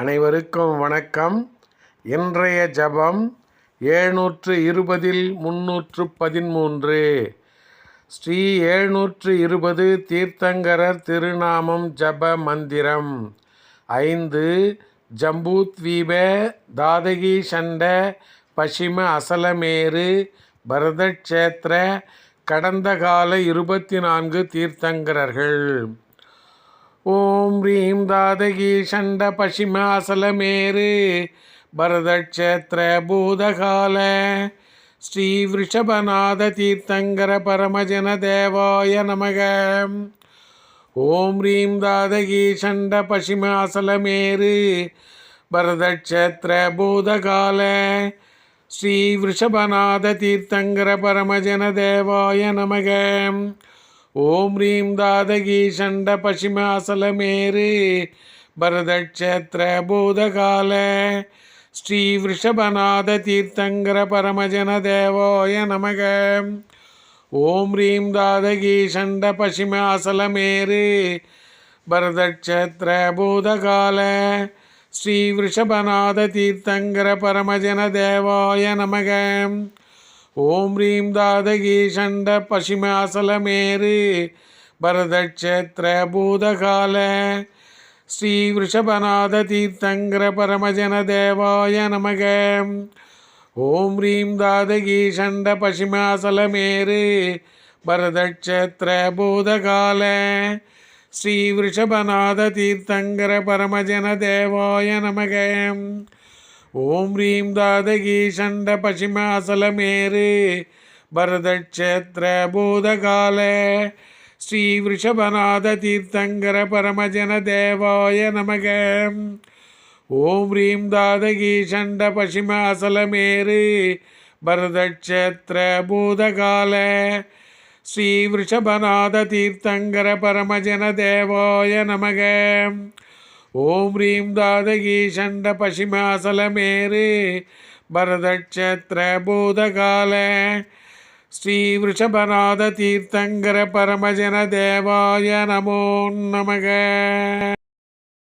அனைவருக்கும் வணக்கம். இன்றைய ஜபம் ஏழ்நூற்று இருபதில் முன்னூற்று பதிமூன்று. ஸ்ரீ ஏழ்நூற்று இருபது தீர்த்தங்கரர் திருநாமம் ஜப மந்திரம். ஐந்து ஜம்பூத்வீப தாதகி சண்ட பசிம அசலமேரு பரதக்ஷேத்திர கடந்த கால இருபத்தி நான்கு தீர்த்தங்கரர்கள். ஓம் ரீம் தாதகி சண்ட பசிமாசலமேரு பரதக்ஷேத்திர பூதகால ஸ்ரீ விருஷபநாத தீர்த்தங்கர பரமஜன தேவாய நமக. ஓம் ரீம் தாதகி சண்ட பசிமாசலமேரு பரதக்ஷேத்திர பூதகால ஸ்ரீ விருஷபநாத தீர்த்தங்கர பரமஜன தேவாய நமக. ஓம் ரீம் தாதகி சண்ட பசிமாசலமேரு பரதக்ஷேத்திர பூதகால. ஸ்ரீ விருஷபநாத தீர்த்தங்கர பரமஜன தேவோய நமக. ஓம் ரீம் தாதகி சண்ட பசிமாசலமேரு பரதக்ஷேத்திர பூதகால. ஸ்ரீ விருஷபநாத தீர்த்தங்கர பரமஜன தேவாய நமக. ஓம் ரீம் தாதகி சண்ட பசிமாசலமேரு பரதக்ஷேத்திர பூதகால ஸ்ரீ விருஷபநாத தீர்த்தங்கர பரமஜன தேவாய நமக. ஓம் ரீம் தாதகி சண்ட பசிமாசலமேரு பரதக்ஷேத்திர பூதகால ஸ்ரீ விருஷபநாத தீர்த்தங்கர பரமஜன தேவாய நமகம் ஓம் ரீம் தாதகி சண்ட பசிமாசலமேரு பரதக்ஷேத்திர பூதகால. ஸ்ரீ விஷபநாத தீர்த்தங்கர பரமஜன தேவாய நமக. ஓம் ரீம் தாதகி சண்ட பசிமாசலமேரு பரதக்ஷேத்திர பூதகால. ஸ்ரீ விஷபநாத தீர்த்தங்கர பரமஜன தேவாய நமக. ஓம் ரீம் தாதகி சண்ட பசிமாசலமேரு பரதக்ஷேத்திர பூதகால ஸ்ரீ விருஷபநாத தீர்த்தங்கர பரமஜன தேவாய நமோ நமக.